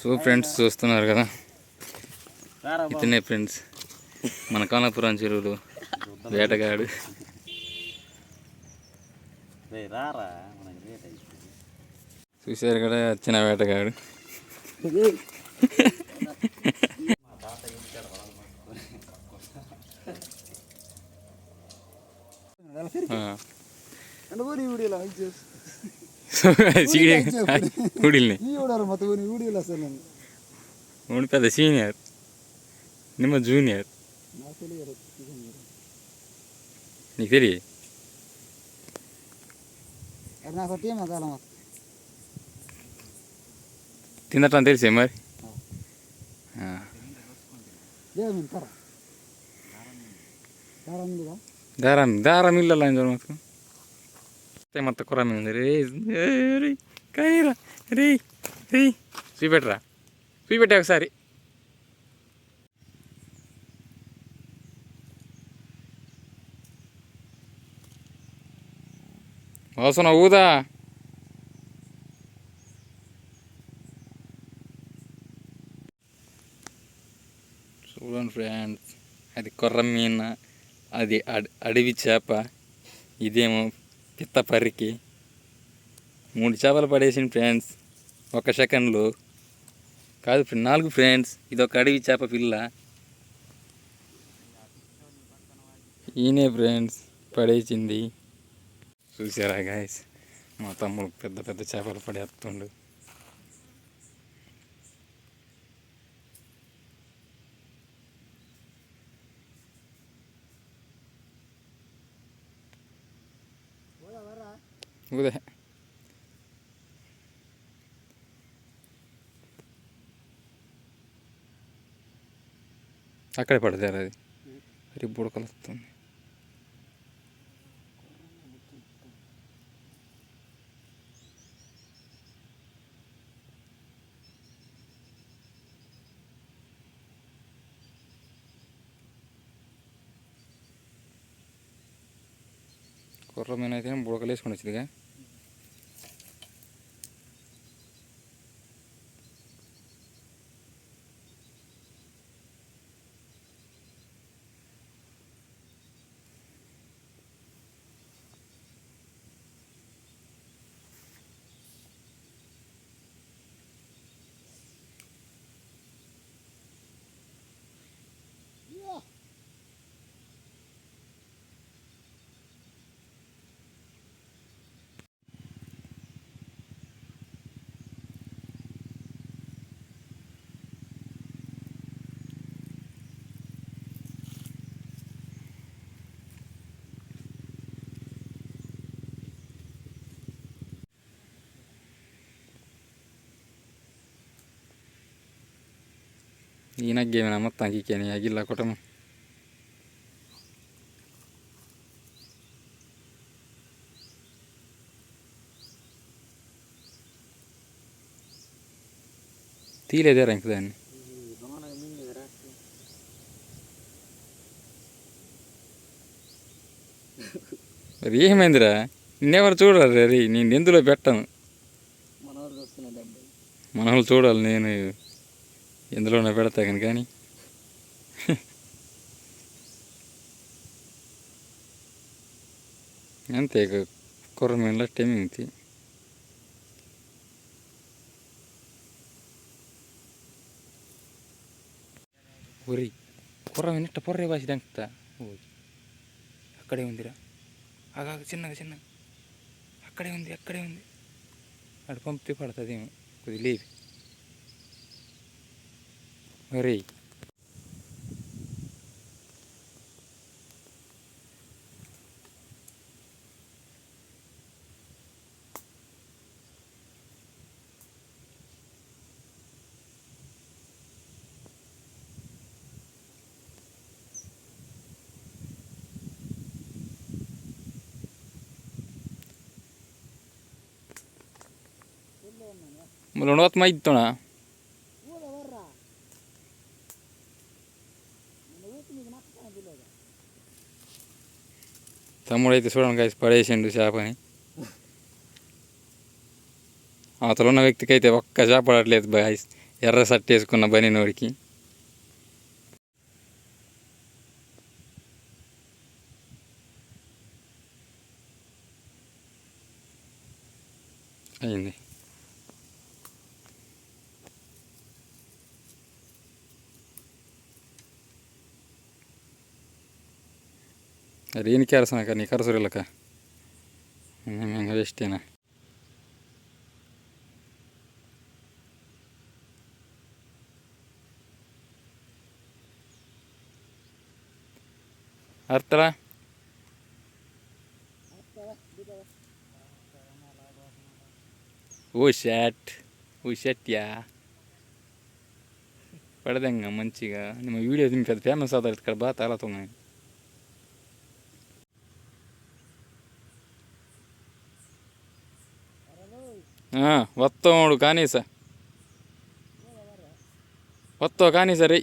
So friends చూస్తున్నారు కదా? ఇతనే ఫ్రెండ్స్. మన కానాపురం చెరువులు వేటగాడు. చూశారు కదా వచ్చిన వేటగాడు. వీడియోలో ಸಿಗಡಿ ಹುಡಿಲ್ನಿ ಈಡೋರು ಮತ್ತೆ ಇವನು ಹುಡಿಲ್ಲ ಸರ್ ನಾನು ಉಣ್ಪದ ಸೀನಿಯರ್ ನಿಮ್ಮ ಜೂನಿಯರ್ ನೀ ಸರಿ. ನಾಲ್ಕು ಟೀಮ್ ಅದಲ್ಲ ಮತ್ತೆ? ತಿನ್ನಟ ಅಂತ ಹೇಳಿ ಮರಿ ಹಾಂ. ದಾರಾಮ್ ಇಲ್ಲಲ್ಲ ಅಂಜೋರು మొత్తం మొత్తం కూర ఉంది రే రీ కానీరా రీ రే చూపెట్టరా చూపెట్టా ఒకసారి. మోసన ఊదా? చూడండి ఫ్రెండ్స్ అది కొర్ర మీన అది అడవి చేప ఇదేమో ఇత్త పరికి. మూడు చేపలు పడేసింది ఫ్రెండ్స్ ఒక సెకండ్లో. కాదు నాలుగు ఫ్రెండ్స్ ఇది ఒక అడవి చేప పిల్ల. ఈయనే ఫ్రెండ్స్ పడేసింది. చూసారా గాయస్? మా తమ్ముడు పెద్ద పెద్ద చేపలు పడేస్తుండు. ఊదే అక్కడే పడతారు అది. మరి బుడకలు వస్తుంది కుర్ర మీద అయితే బుడకలు వేసుకొని వచ్చిందిగా. ಈನಾಗ ಏನ ಮತ್ತೆ ಹಾಕಿಕೇನಿ ಆಗಿಲ್ಲ ಕೊಟ್ಟಮ್ಮ తీలేదే రంకు దాన్ని మరి ఏమైందిరా నిన్నెవరు చూడరు రే నేను ఎందులో పెట్టను మనవరికి వస్తున్న డబ్బు మన వాళ్ళు చూడాలి నేను ఎందులోనే పెడతా కానీ కానీ. అంతే ఇక కుర్ర మీద టైమింగ్ ఒరి కుర్ర వినట్ట పొర్రే బాసి దంకుతా అక్కడే ఉందిరా. అగా చిన్నగా చిన్నగా. అక్కడే ఉంది అక్కడే ఉంది. అటు పంపితే పడుతుందేమో. కొద్దిగా లేవి гри. Mulo no atma itona. తమ్ముడు అయితే చూడండి కాసి పడేసిండు చేపని అవతల ఉన్న వ్యక్తికి అయితే ఒక్క చేప పడట్లేదు బాయ్ ఎర్ర షర్ట్ వేసుకున్న బనీనోడికి అయింది ಅದೇನು ಕೆಲಸನಕ್ಕ ನೀ ಕರೆಸೋರಿಲ್ಲಕ್ಕ ಎಷ್ಟೇನ ಅರ್ಥರ ಓ ಶ್ಯಾಟ್ ಓ ಶಟ್ಯಾ ಪಡೆದಂಗ, ಮಂಚಿಗ. ನಿಮ್ಮ ವೀಡಿಯೋ ನಿಮ್ಗೆ ಅದು ಫೇಮಸ್ ಆದ ಕಡೆ ಬಾ, ತಾಲ ತೊಗೊಂಡು వస్తాడు కానీ సార్ వస్తావు కానీ సరే